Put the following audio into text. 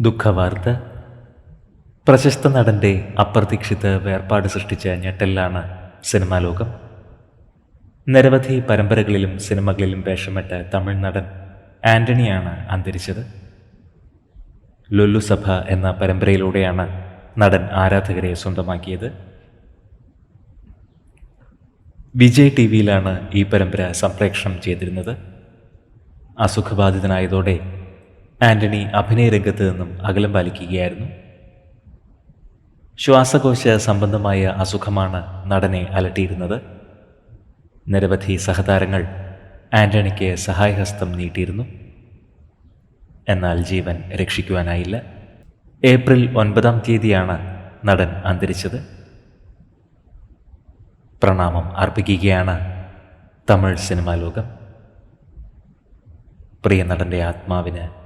ദുഃഖവാർത്ത. പ്രശസ്ത നടന്റെ അപ്രതീക്ഷിത വേർപാട് സൃഷ്ടിച്ച ഞെട്ടലിലാണ് സിനിമാ ലോകം. നിരവധി പരമ്പരകളിലും സിനിമകളിലും വേഷമിട്ട തമിഴ് നടൻ ആന്റണിയാണ് അന്തരിച്ചത്. ലുല്ലു സഭ എന്ന പരമ്പരയിലൂടെയാണ് നടൻ ആരാധകരെ സ്വന്തമാക്കിയത്. വിജയ് ടി വിയിലാണ് ഈ പരമ്പര സംപ്രേക്ഷണം ചെയ്തിരുന്നത്. അസുഖബാധിതനായതോടെ ആന്റണി അഭിനയ രംഗത്ത് നിന്നും അകലം പാലിക്കുകയായിരുന്നു. ശ്വാസകോശ സംബന്ധമായ അസുഖമാണ് നടനെ അലട്ടിയിരുന്നത്. നിരവധി സഹതാരങ്ങൾ ആന്റണിക്ക് സഹായഹസ്തം നീട്ടിയിരുന്നു. എന്നാൽ ജീവൻ രക്ഷിക്കുവാനായില്ല. ഏപ്രിൽ ഒൻപതാം തീയതിയാണ് നടൻ അന്തരിച്ചത്. പ്രണാമം അർപ്പിക്കുകയാണ് തമിഴ് സിനിമാ ലോകം. പ്രിയ നടന്റെ ആത്മാവിന്